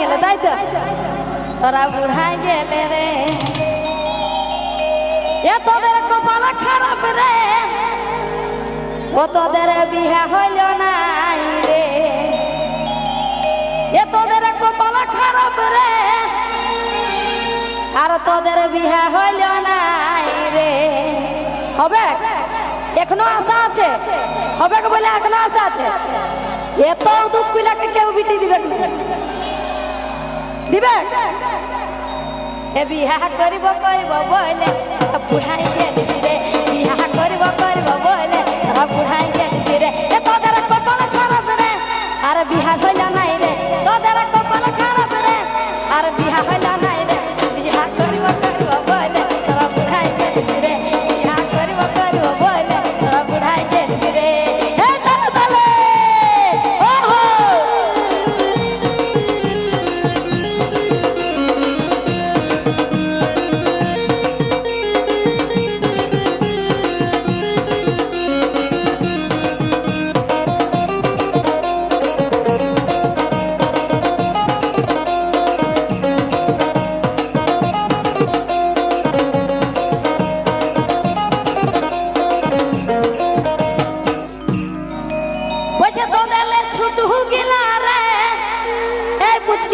গেলে তাই তো তোরা বুড়াই গেলে রে এ তোদের কপাল খারাপ রে ও তোদের বিহা হইল নাই রে এ তোদের কপাল খারাপ রে আর তোদের বিহা হইল নাই রে হবে এখনও আশা আছে হবে বলে এখনও আশা আছে এত দুঃখ কইলাকে কেউ বিটি দিবে। দিবে? এবি বিহা করিব করিব বলে তোরা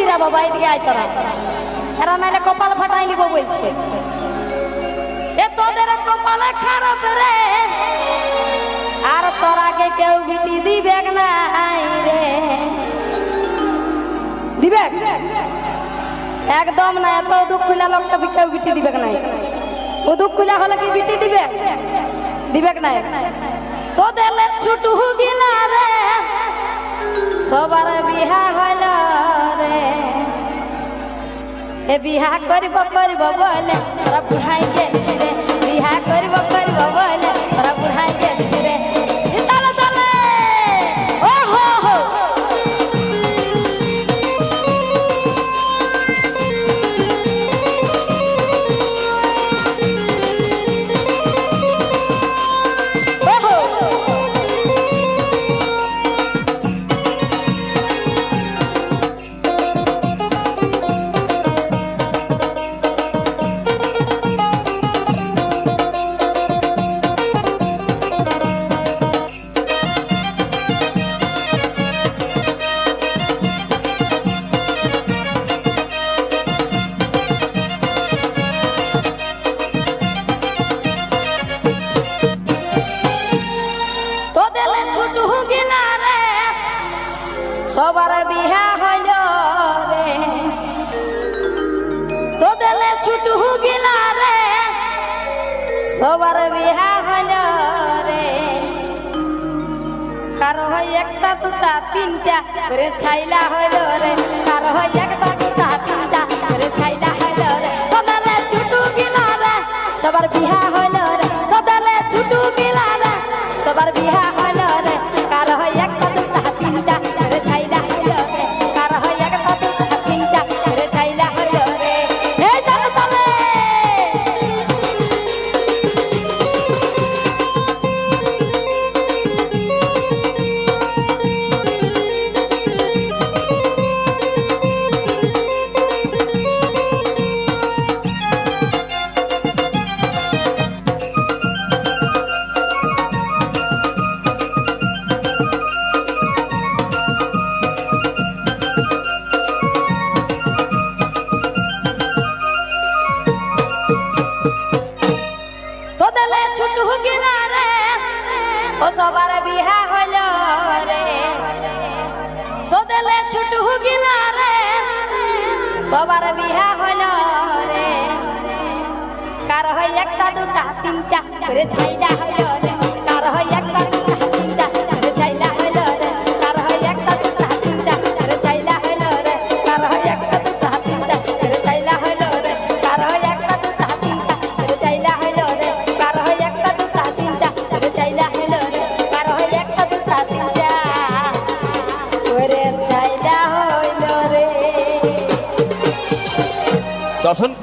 পুচকি রে বাবা, এদিকে আয় তোরা। এরা নাইলে কপাল ফাটাই নিব বলছে। এ তোদের কপাল খারাপ রে। আর তোরাকে কেউ বিটি দিবে নাই রে। দিবে? একদম না, এত দুঃখ খুলা লোকটা কেউ বিটি দিবে নাই। ও দুঃখ খুলা হলে কি বিটি দিবে? দিবে নাই? তোদের ছুটু গিলা রে। সবার বিহা এ বিহা করব করব বলে বিহা সবার বিহা হল রে। কারও হয় একটা দুটা, তিনটা করে ছাইলা হইল রে। কারও হয় একটা দুটা, তিনটা করে ছাইলা হইল রে। সবার বিহা তোদেলে ছুটু গিলা রে, ও সবার বিহা হইল রে। তোদেলে ছুটু গিলা রে, সবার বিহা হইল রে। কার হয় একটা, দুটা, তিনটা, করে ছাইলা doesn't